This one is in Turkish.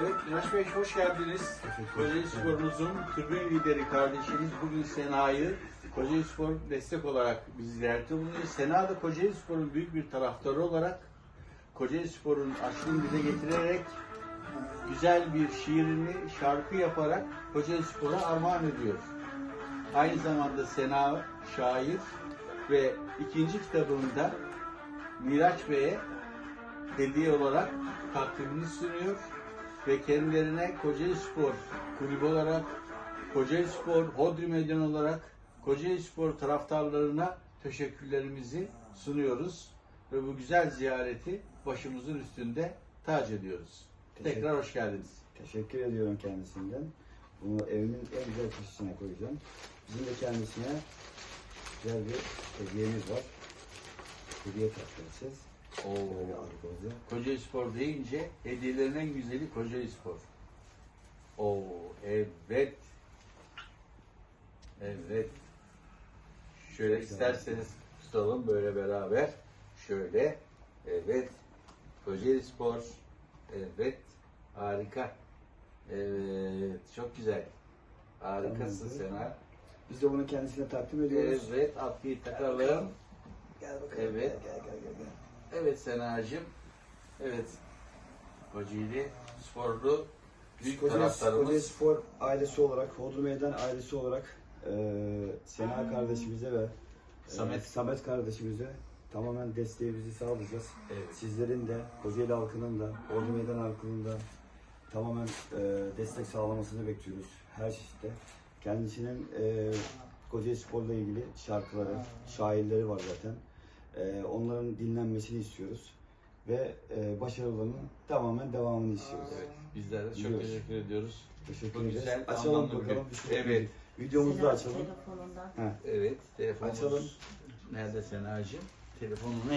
Evet, Miraç Bey hoş geldiniz. Kocaeli Spor'umuzun tribün lideri kardeşiniz bugün Sena'yı Kocaeli Spor destek olarak bizi ziyarete bulunuyor. Sena da Kocaeli Spor'un büyük bir taraftarı olarak Kocaeli Spor'un aşkını dile getirerek güzel bir şiirini şarkı yaparak Kocaeli Spor'a armağan ediyor. Aynı zamanda Sena şair ve ikinci kitabında Miraç Bey'e hediye olarak takdimini sunuyor ve kendilerine Kocaeli Spor kulübü olarak, Kocaeli Spor Hodri Meydan olarak Kocaeli Spor taraftarlarına teşekkürlerimizi sunuyoruz ve bu güzel ziyareti başımızın üstünde tac ediyoruz. Teşekkür- Tekrar hoş geldiniz. Teşekkür ediyorum kendisinden. Bunu evimin en güzel köşesine koyacağım. Bizim de kendisine güzel bir hediyemiz var. Hediye takdireceğiz. Oo. Kocaeli Spor deyince hediyelerin en güzeli Kocaeli Spor. Oo, evet. Evet. Şöyle isterseniz tutalım böyle beraber. Şöyle. Evet. Kocaeli Spor. Evet. Harika. Evet. Çok güzel. Harikasın Tamamdır. Sena. Biz de bunu kendisine takdim ediyoruz. Evet. Atkıyı takalım. Gel bakalım. Evet. Gel gel gel. gel. Evet Sena'cığım. Evet. Kocaeli sporlu büyük Kocaeli, Kocaeli taraftarımız. Spor ailesi olarak, Hodri Meydan ailesi olarak eee Sena kardeşimize ve eee, Samet. Samet kardeşimize tamamen desteğimizi sağlayacağız. Evet. Sizlerin de, Kocaeli halkının da, Ordu Meydan halkının da tamamen e, destek sağlamasını bekliyoruz her çeşitte. Kendisinin e, Kocaeli Spor'la ilgili şarkıları, şairleri var zaten. E, onların dinlenmesini istiyoruz. Ve e, başarılarının tamamen devamını istiyoruz. Evet. Bizler de çok Biliyoruz. teşekkür ediyoruz. Teşekkür ederiz. güzel, Açalım anlamlı bakalım. bir şey Evet. Videomuzu da açalım. Telefonundan. Evet. Telefonumuz. Açalım. Nerede Sena'cığım? Telefonunu